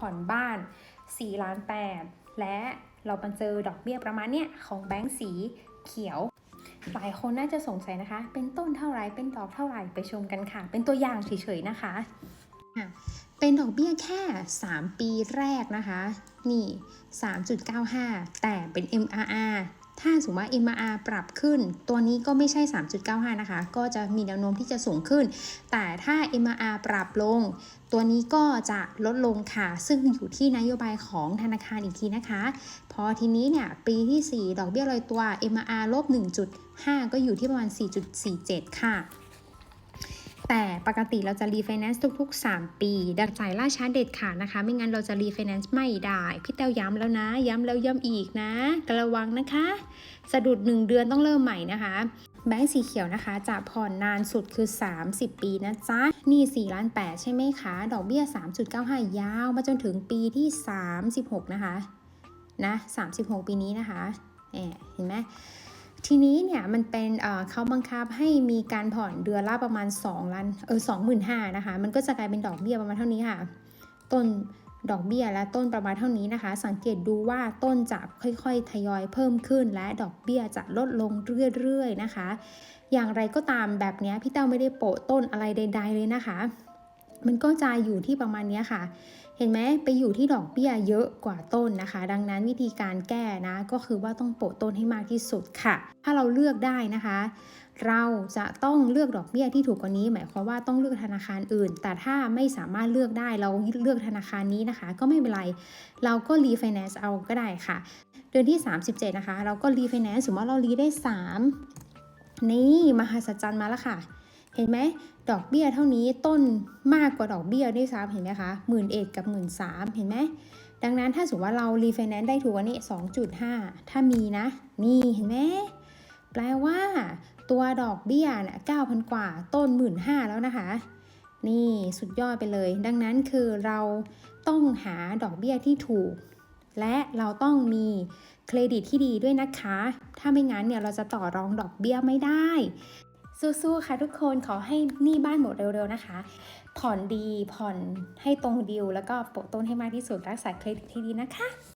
ผ่อนบ้าน4ล้าน8และเรามาเจอดอกเบี้ยประมาณเนี้ยของแบงก์สีเขียว หลายคนน่าจะสงสัยนะคะ เป็นต้นเท่าไรเป็นดอกเท่าไหร่ไปชมกันค่ะ เป็นตัวอย่างเฉยๆนะคะ เป็นดอกเบี้ยแค่ 3 ปีแรกนะคะ นี่ 3.95 แต่เป็น MRR ถ้าสมมติว่า MRR ปรับขึ้น ตัวนี้ก็ไม่ใช่ 3.95 นะคะ ก็จะมีแนวโน้มที่จะสูงขึ้น แต่ถ้า MRR ปรับลง ตัวนี้ก็จะลดลงค่ะ ซึ่งอยู่ที่นโยบายของธนาคารอีกทีนะคะ พอทีนี้เนี่ย ปีที่ 4 ดอกเบี้ยลอยตัว MRR ลบ 1.5 ก็อยู่ที่ประมาณ 4.47 ค่ะ แต่ปกติเราจะรีไฟแนนซ์ทุก ๆ 3 ปี ดังจ่ายล่าช้าเด็ดขาดนะคะ ไม่งั้นเราจะรีไฟแนนซ์ไม่ได้ พี่เต้าย้ำแล้วนะ ย้ำแล้วย้ำอีกนะกระวังนะคะ สะดุด 1 เดือนต้องเริ่มใหม่นะคะแบงก์สีเขียวนะคะ จะผ่อนนานสุดคือ 30 ปีนะจ๊ะ นี่4ล้าน8ใช่ไหมคะ ดอกเบี้ย 3.95 ยาวมาจนถึงปีที่ 36 นะคะ นะ 36 ปีนี้นะคะแอบเห็นไหม ทีนี้เนี่ยมันเป็นเขาบังคับให้มีการผ่อนเดือนละประมาณ2ล้านเออ25,000นะคะ มันก็จะกลายเป็นดอกเบี้ยประมาณเท่านี้ค่ะ ต้นดอกเบี้ยและต้นประมาณเท่านี้นะคะ สังเกตดูว่าต้นจะค่อยๆ ทยอยเพิ่มขึ้น และดอกเบี้ยจะลดลงเรื่อยๆนะคะ อย่างไรก็ตามแบบนี้พี่เต้าไม่ได้โปะต้นอะไรใด ๆ เลยนะคะ มันก็จะอยู่ที่ประมาณนี้ค่ะ เห็นไหมไปอยู่ที่ดอกเบี้ยเยอะกว่าต้นนะคะ ดังนั้นวิธีการแก้นะ ก็คือว่าต้องโปะต้นให้มากที่สุดค่ะ ถ้าเราเลือกได้นะคะ เราจะต้องเลือกดอกเบี้ยที่ถูกกว่านี้ หมายความว่าต้องเลือกธนาคารอื่น แต่ถ้าไม่สามารถเลือกได้เราเลือกธนาคารนี้นะคะ ก็ไม่เป็นไร เราก็รีไฟแนนซ์เอาก็ได้ค่ะ เดือนที่ 37 นะคะ เราก็รีไฟแนนซ์สมมติว่าเรารีได้ 3 นี่มหัศจรรย์มาแล้วค่ะ เห็นไหมดอกเบี้ยเท่านี้ต้นมากกว่าดอกเบี้ยด้วยซ้ำเห็นไหมคะหมื่นเอ็ดกับหมื่นสามเห็นไหมดังนั้นถ้าสมมติว่าเรารีไฟแนนซ์ได้ถูกว่านี้2.5ถ้ามีนะ นี่เห็นไหมแปลว่า ตัวดอกเบี้ยเนี่ย9,000กว่าต้น15,000แล้วนะคะ นี่สุดยอดไปเลย ดังนั้นคือเราต้องหาดอกเบี้ยที่ถูก และเราต้องมีเครดิตที่ดีด้วยนะคะ ถ้าไม่งั้นเนี่ยเราจะต่อรองดอกเบี้ยไม่ได้ สู้ๆค่ะทุกคนขอให้หนี้บ้านหมดเร็วๆนะคะ ผ่อนดีผ่อนให้ตรงดีลแล้วก็โปะต้นให้มากที่สุดรักษาเครดิตที่ดีนะคะ